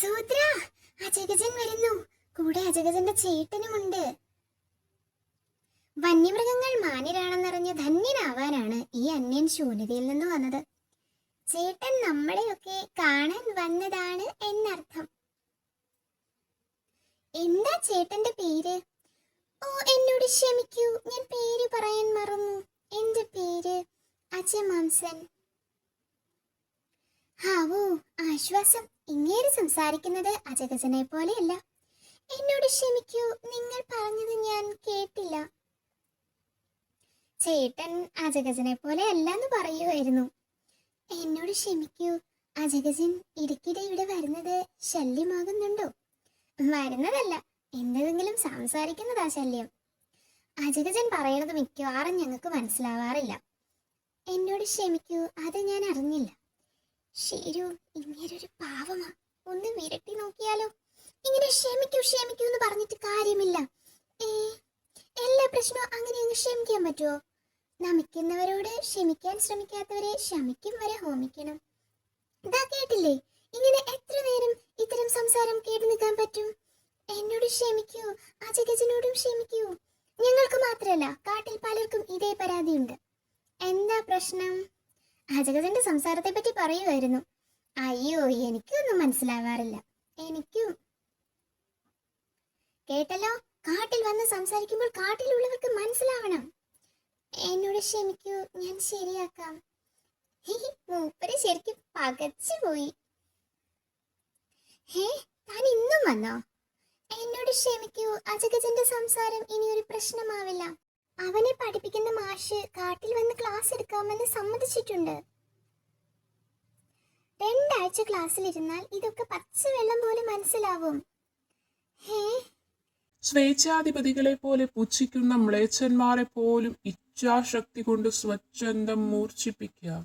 സൂത്ര അജഗജൻ വരുന്നു. കൂടെ അജഗജന്റെ ചേട്ടനുമുണ്ട്. വന്യമൃഗങ്ങൾ മാന്യരാണെന്നറിഞ്ഞ് ധന്യനാവാനാണ് ഈ അന്യൻ ശൂന്യതയിൽ നിന്ന് വന്നത്. ചേട്ടൻ നമ്മളെയൊക്കെ കാണാൻ വന്നതാണ് എന്നർത്ഥം. എന്താ ചേട്ടന്റെ പേര്? ഓ എന്നോട് ക്ഷമിക്കൂ. ഞാൻ പേര് പറയാൻ മറന്നു. എന്റെ പേര് അജമാംസൻ. ആശ്വാസം ഇങ്ങേര് സംസാരിക്കുന്നത് അജഗജനെ പോലെയല്ല. എന്നോട് ക്ഷമിക്കൂ നിങ്ങൾ പറഞ്ഞത് ഞാൻ കേട്ടില്ല. ചേട്ടൻ അജഗജനെ പോലെ അല്ലെന്ന് പറയുമായിരുന്നു എന്നോട് ക്ഷമിക്കൂ അജഗജൻ ഇടയ്ക്കിടെ ഇവിടെ വരുന്നത് ശല്യമാകുന്നുണ്ടോ? വരുന്നതല്ല എന്തെങ്കിലും സംസാരിക്കുന്നതാ ശല്യം. അജഗജൻ പറയണത് മിക്കവാറും ഞങ്ങൾക്ക് മനസ്സിലാവാറില്ല. എന്നോട് ക്ഷമിക്കൂ അത് ഞാൻ അറിഞ്ഞില്ല. ശരു ഇങ്ങനൊരു പാവമാ. ഒന്ന് വിരട്ടി നോക്കിയാലോ? ഇങ്ങനെ ക്ഷമിക്കൂ ക്ഷമിക്കൂ എന്ന് പറഞ്ഞിട്ട് കാര്യമില്ല. ഏ എല്ലാ പ്രശ്നവും അങ്ങനെ അങ്ങ് ക്ഷമിക്കാൻ പറ്റുമോ നമിക്കുന്നവരോട് ക്ഷമിക്കാൻ ശ്രമിക്കാത്തവരെ ശമിക്കും വരെ ഹോമിക്കണം. ഇതാ കേട്ടില്ലേ? ഇങ്ങനെ എത്ര നേരം ഇത്തരം സംസാരം കേട്ടു നിൽക്കാൻ പറ്റും? എന്നോട് ക്ഷമിക്കൂ അജഗജനോടും ക്ഷമിക്കൂ. ഞങ്ങൾക്ക് മാത്രമല്ല കാട്ടിൽ പലർക്കും ഇതേ പരാതിയുണ്ട്. എന്താ പ്രശ്നം? അജഗജന്റെ സംസാരത്തെ പറ്റി പറയുമായിരുന്നു അയ്യോ എനിക്കൊന്നും മനസ്സിലാവാറില്ല. എനിക്കും. കേട്ടല്ലോ? കാട്ടിൽ വന്ന് സംസാരിക്കുമ്പോൾ കാട്ടിലുള്ളവർക്ക് മനസ്സിലാവണം. എന്നോട് ക്ഷമിക്കൂ ഞാൻ ശരിയാക്കാം. മൂപ്പര് ശരിക്കും പകച്ചു പോയി. ഹേ താൻ ഇന്നും വന്നോ? എന്നോട് ക്ഷമിക്കൂ അജഗജന്റെ സംസാരം ഇനി ഒരു പ്രശ്നമാവില്ല. അവനെ പഠിപ്പിക്കുന്ന മാഷ് കാട്ടിൽ വന്ന് ക്ലാസ് എടുക്കാമെന്ന് സമ്മതിച്ചിട്ടുണ്ട്. രണ്ടാഴ്ച ക്ലാസ്സിലിരുന്നാൽ ഇതൊക്കെ പച്ചവെള്ളം പോലെ മനസ്സിലാവും. ഹേ. സ്വേച്ഛാധിപതികളെ പോലെ പുച്ഛിക്കുന്ന മ്ലേച്ഛന്മാരെ പോലും ഇച്ഛാശക്തി കൊണ്ട് സ്വച്ഛന്തം മൂർച്ഛിപ്പിക്കാം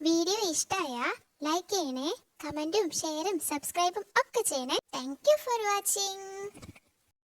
വീഡിയോ ഇഷ്ടായ ലൈക്ക് ചെയ്യണേ കമന്റും ഷെയറും സബ്സ്ക്രൈബും ഒക്കെ ചെയ്യണേ. Thank you for watching